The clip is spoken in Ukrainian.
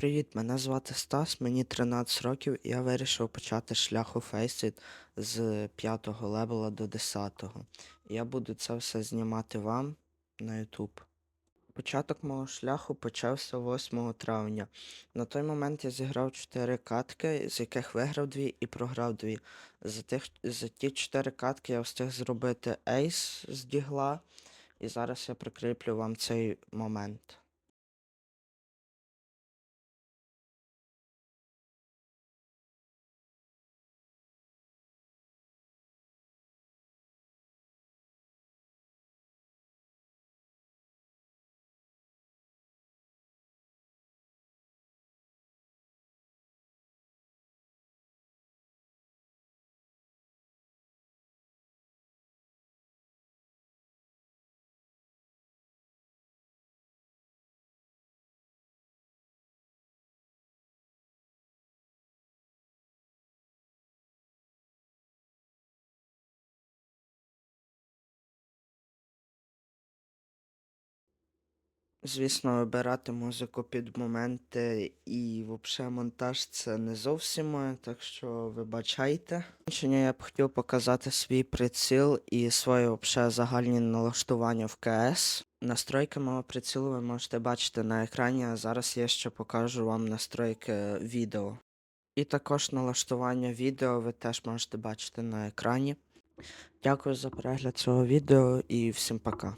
Привіт, мене звати Стас, мені 13 років, і я вирішив почати шлях у Faceit з 5-го левела до 10-го. Я буду це все знімати вам на YouTube. Початок мого шляху почався 8 травня. На той момент я зіграв 4 катки, з яких виграв 2 і програв 2. За, тих, за ті 4 катки я встиг зробити ейс з дігла, і зараз я прикріплю вам цей момент. Звісно, вибирати музику під моменти і взагалі монтаж це не зовсім моє, так що вибачайте. Закінчення я б хотів показати свій приціл і свої взагалі загальні налаштування в КС. Настройки мого прицілу ви можете бачити на екрані, а зараз я ще покажу вам настройки відео. І також налаштування відео ви теж можете бачити на екрані. Дякую за перегляд цього відео і всім пока.